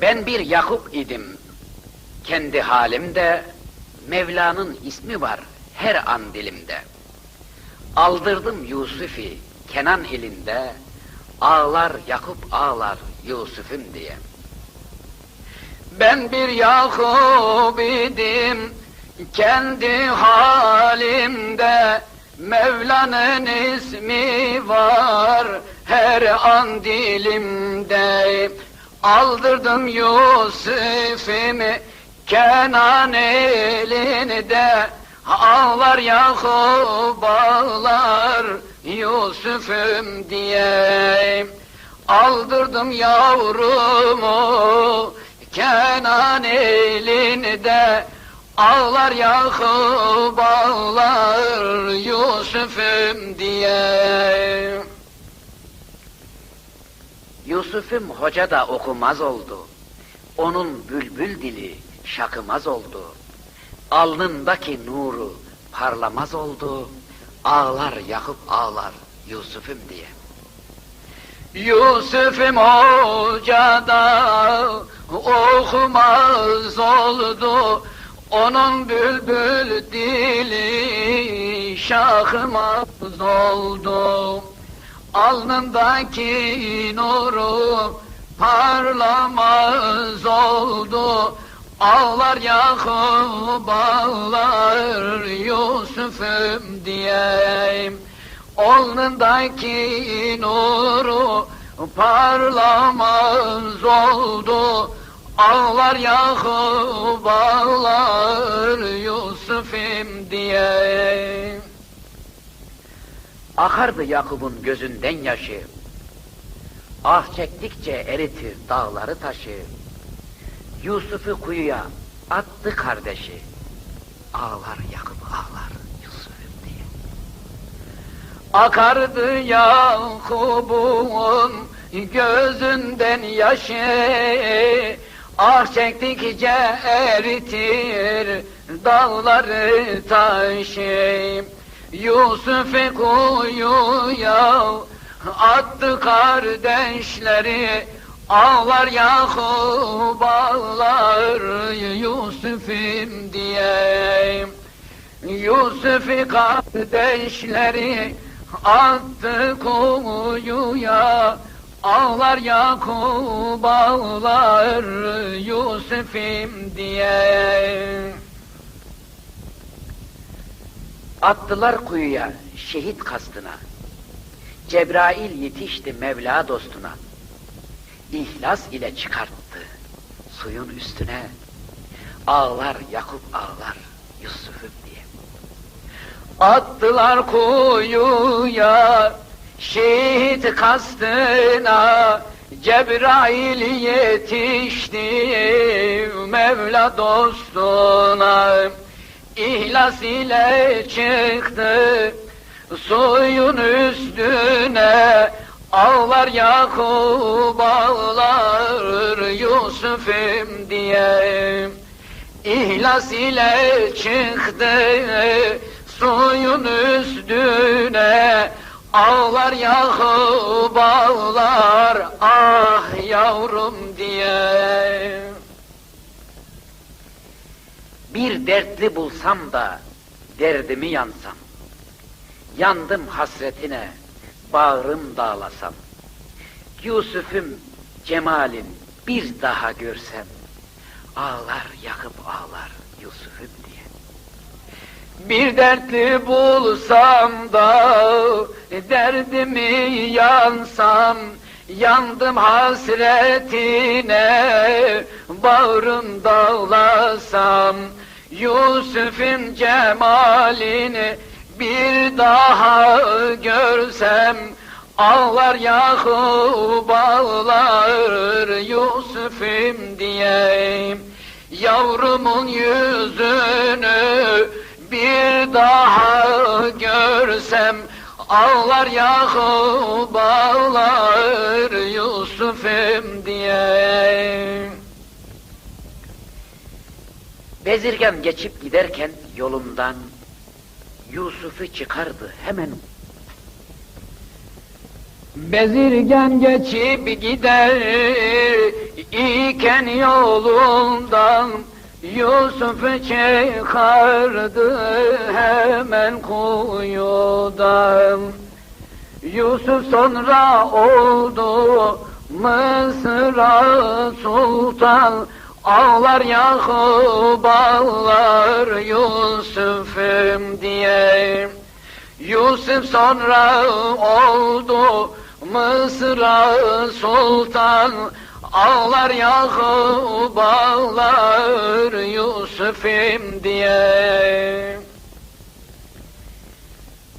Ben bir Yakup idim. Kendi halimde Mevla'nın ismi var her an dilimde. Aldırdım Yusuf'i Kenan elinde. Ağlar Yakup ağlar Yusuf'um diye. Ben bir Yakup idim kendi halimde Mevla'nın ismi var her an dilimde Aldırdım Yusuf'imi Kenan elinde Ağlar Yakup ağlar Yusuf'um diye. Aldırdım yavrumu Kenan elinde Ağlar Yakup ağlar Yusuf'um diye Yusuf'um hoca da okumaz oldu. Onun bülbül dili şakımaz oldu. Alnındaki nuru parlamaz oldu. Ağlar Yakup ağlar Yusuf'um diye. Yusuf'um hoca da okumaz oldu. Onun bülbül dili şakımaz oldu. Alnındaki nuru parlamaz oldu. Ağlar Yakup ağlar Yusuf'um diye. Alnındaki nuru parlamaz oldu. Ağlar Yakup ağlar Yusuf'um diye. Akardı Yakup'un gözünden yaşı. Ah çektikçe eritir dağları taşı. Yusuf'u kuyuya attı kardeşi. Ağlar Yakup ağlar Yusuf'um diye. Akardı Yakup'un gözünden yaşı. Ah çektikçe eritir dağları taşı. Yusuf'u kuyuya attı kardeşleri Ağlar Yakup ağlar Yusuf'um diye Yusuf'u kardeşleri attı kuyuya Ağlar Yakup ağlar Yusuf'um diye Attılar kuyuya şehit kastına. Cebrail yetişti Mevla dostuna. İhlas ile çıkarttı suyun üstüne. Ağlar Yakup ağlar Yusuf'um diye. Attılar kuyuya şehit kastına. Cebrail yetişti Mevla dostuna. İhlas ile çıktı suyun üstüne. Ağlar Yakup ağlar Yusuf'um diye. İhlas ile çıktı suyun üstüne. Ağlar Yakup ağlar ah yavrum diye bir dertli bulsam da derdimi yansam. Yandım hasretine, bağrım dağlasam. Yusuf'um cemalin bir daha görsem. Ağlar yakıp ağlar Yusuf'um diye. Bir dertli bulsam da derdimi yansam. Yandım hasretine, bağrım dağlasam. Yusuf'un cemalini bir daha görsem Ağlar Yakup ağlar Yusuf'um diye Yavrumun yüzünü bir daha görsem Ağlar Yakup ağlar Yusuf'um diye Bezirgan geçip giderken yolundan Yusuf'u çıkardı hemen. Bezirgen geçip gider iken yolundan Yusuf çıkardı hemen kuyudan Yusuf sonra oldu Mısır'a sultan Ağlar Yakup ağlar Yusuf'um diye Yusuf sonra oldu Mısır'a sultan Ağlar Yakup ağlar Yusuf'um diye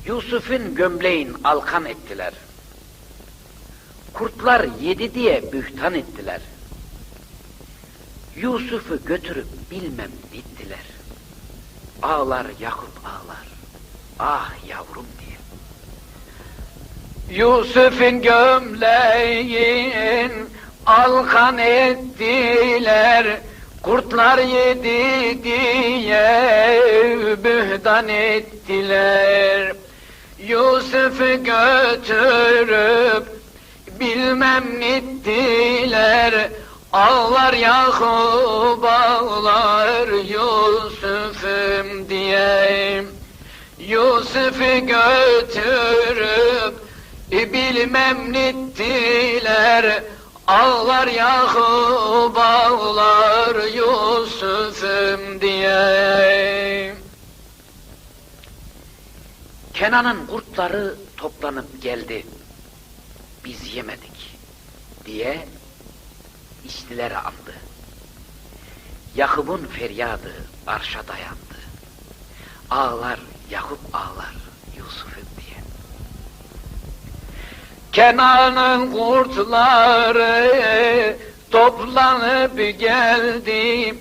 Yusuf'un gömleğin alkan ettiler. Kurtlar yedi diye bühtan ettiler. Yusuf'u götürüp bilmem bittiler. Ağlar Yakup ağlar. Ah yavrum diye. Yusuf'un gömleğin alkan ettiler. Kurtlar yedi diye bühtan ettiler. Yusuf'u götürüp bilmem gittiler. Ağlar Yakup ağlar Yusuf'um diye. Yusuf'u götürüp bilmem gittiler. Ağlar Yakup ağlar Yusuf'um diye. Kenan'ın kurtları toplanıp geldi. Biz yemedik diye içtileri andı. Yakup'un feryadı arşa dayandı. Ağlar Yakup ağlar Yusuf'um diye. Kenan'ın kurtları toplanıp geldi.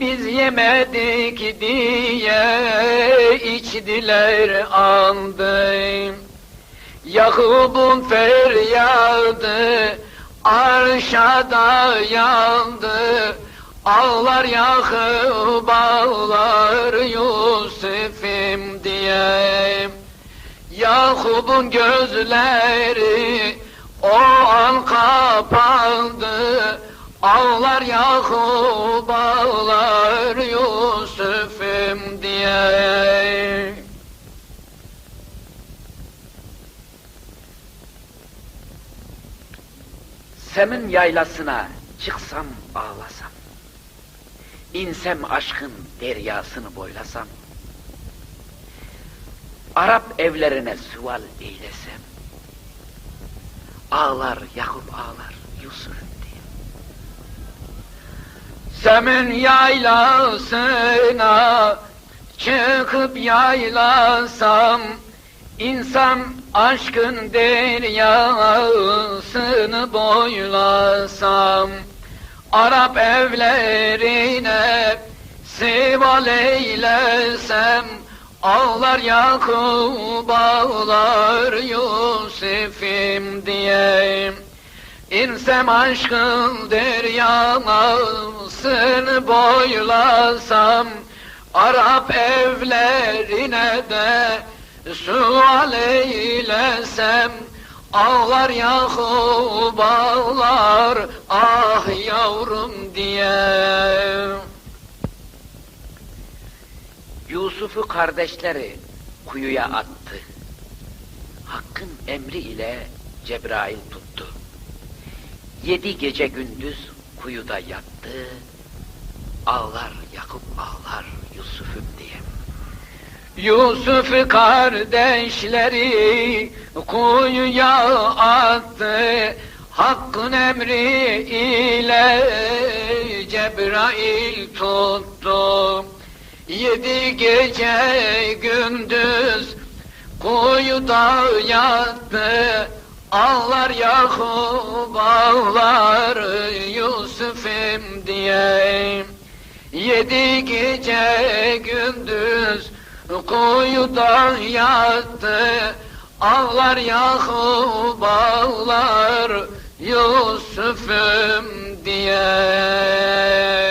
Biz yemedik diye içtiler andı. Yakup'un feryadı arşa dayandı. Ağlar Yakup ağlar Yusuf'im diye. Yakup'un gözleri o an kapandı. Ağlar Yakup ağlar Yusuf'um diye. Semin yaylasına çıksam ağlasam. İnsem aşkın deryasını boylasam. Arap evlerine sual eylesem. Ağlar Yakup ağlar Yusuf diye. Semin yaylasına çıkıp yaylasam İnsan aşkın deryasını boylasam Arap evlerine sival eylesem Ağlar Yakup ağlar Yusuf'im diye. İnsem aşkın deryasını boylasam Arap evlerine de sual eylesem Ağlar Yakup ağlar ah yavrum diye Yusuf'u kardeşleri kuyuya attı. Hakkın emri ile Cebrail tuttu. Yedi gece gündüz kuyuda yattı. Ağlar Yakup ağlar Yusuf'um. Yusuf kardeşleri kuyuya attı. Hakkın emri ile Cebrail tuttu. Yedi gece gündüz kuyuda yattı. Ağlar Yakup ağlar Yusuf'um diye. Yedi gece gündüz kuyuda yattı. Ağlar Yakup ağlar Yusuf'um diye.